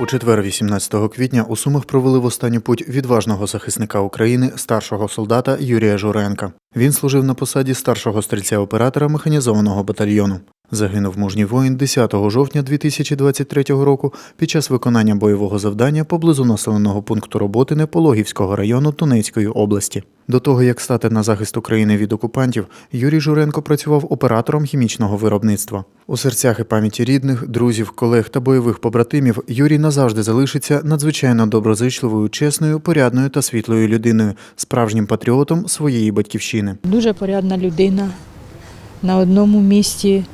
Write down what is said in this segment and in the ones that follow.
У четвер, 18 квітня, у Сумах провели в останню путь відважного захисника України, старшого солдата Юрія Журенка. Він служив на посаді старшого стрільця-оператора механізованого батальйону. Загинув мужній воїн 10 жовтня 2023 року під час виконання бойового завдання поблизу населеного пункту роботи Пологівського району Донецької області. До того як стати на захист України від окупантів, Юрій Журенко працював оператором хімічного виробництва. У серцях і пам'яті рідних, друзів, колег та бойових побратимів Юрій назавжди залишиться надзвичайно доброзичливою, чесною, порядною та світлою людиною, справжнім патріотом своєї батьківщини. Дуже порядна людина. На одному місці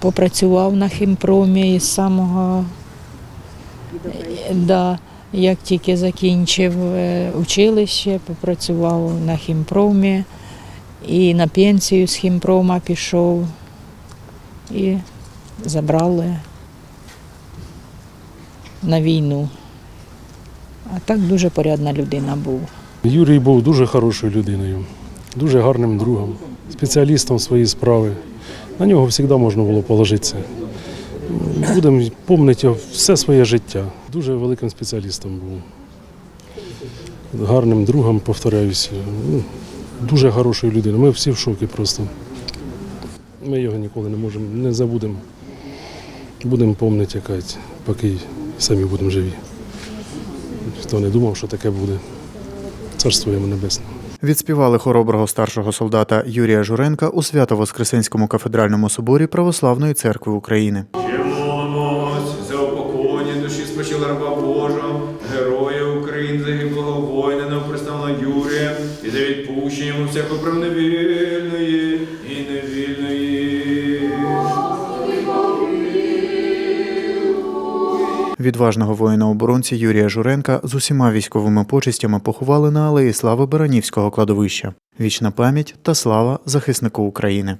попрацював на хімпромі з самого да, як тільки закінчив е, училище, попрацював на хімпромі і на пенсію з хімпрома пішов і забрали на війну. А так дуже порядна людина був. Юрій був дуже хорошою людиною, дуже гарним другом, спеціалістом своєї справи. На нього завжди можна було положитися. Будемо пам'ятати все своє життя. Дуже великим спеціалістом був. Гарним другом, повторяюся. Ну, Дуже хорошою людиною. Ми всі в шокі просто. Ми його ніколи не можемо, не забудемо. Будемо пам'ятати, якась, поки самі будемо живі. Хто не думав, що таке буде. Царство йому небесне. Відспівали хороброго старшого солдата Юрія Журенка у Свято-Воскресенському кафедральному соборі Православної церкви України. За упокоєння душі спочила раба Божа, героя України, загиблого воїна новоприставного Юрія, і за відпущення всякої правневільної і невільної. Відважного воїна-оборонця Юрія Журенка з усіма військовими почестями поховали на алеї слави Баранівського кладовища. Вічна пам'ять та слава захиснику України.